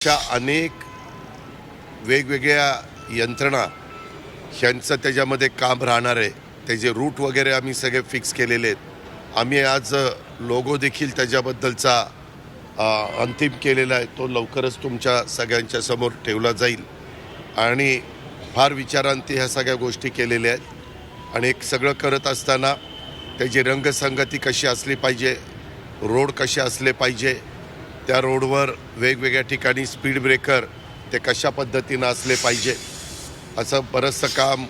अशा अनेक वेगवेगळ्या यंत्रणा ह्यांचं त्याच्यामध्ये काम राहणार आहे. त्याचे रूट वगैरे आम्ही सगळे फिक्स केलेले आहेत. आम्ही आज लोगो देखील त्याच्याबद्दलचा अंतिम केलेला आहे. तो लवकरच तुमच्या सगळ्यांच्या समोर ठेवला जाईल. आणि फार विचारांती ह्या सगळ्या गोष्टी केलेल्या आहेत. आणि एक सगळं करत असताना त्याची रंगसंगती कशी असली पाहिजे रोड कसे असले पाहिजे त्या रोडवर वेगवेगळ्या ठिकाणी स्पीड ब्रेकर ते कशा पद्धतीनं असले पाहिजे असं बरंचसं काम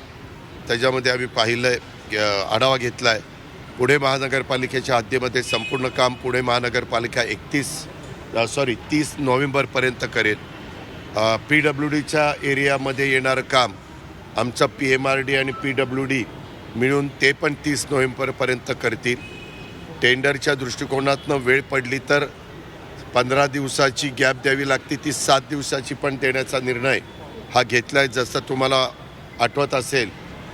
त्याच्यामध्ये आम्ही पाहिलं आहे आढावा घेतला आहे पुणे महानगरपालिकेच्या हद्दीमध्ये संपूर्ण काम पुणे महानगरपालिका एकतीस सॉरी तीस नोव्हेंबरपर्यंत करेल. पी डब्ल्यू डीच्या एरियामध्ये येणारं काम आमचं पी एम आर डी आणि पी डब्ल्यू डी मिळून ते पण तीस नोव्हेंबरपर्यंत करतील. टेंडरच्या दृष्टिकोनातनं वेळ पडली तर पंधरा दिवसाची गॅप द्यावी लागते ती सात दिवसाची पण देण्याचा निर्णय हा घेतला आहे जसं तुम्हाला आठवत असेल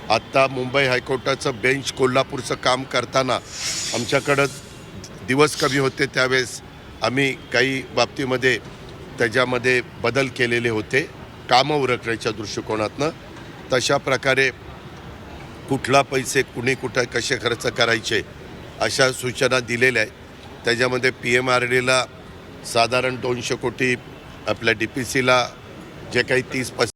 आत्ता मुंबई हायकोर्टाचं बेंच कोल्हापूरचं काम करताना आमच्याकडं दिवस कमी होते त्यावेळेस आम्ही काही बाबतीमध्ये त्याच्यामध्ये बदल केलेले होते. कामं उरकण्याच्या दृष्टिकोनातनं तशा प्रकारे कुठला पैसे कुणी कुठं कसे खर्च करायचे अशा सूचना दिलेल्या आहेत. त्याच्यामध्ये पी एम आर डीला साधारण दोनशे कोटी आपल्या डी पी सीला जे काही तीस पस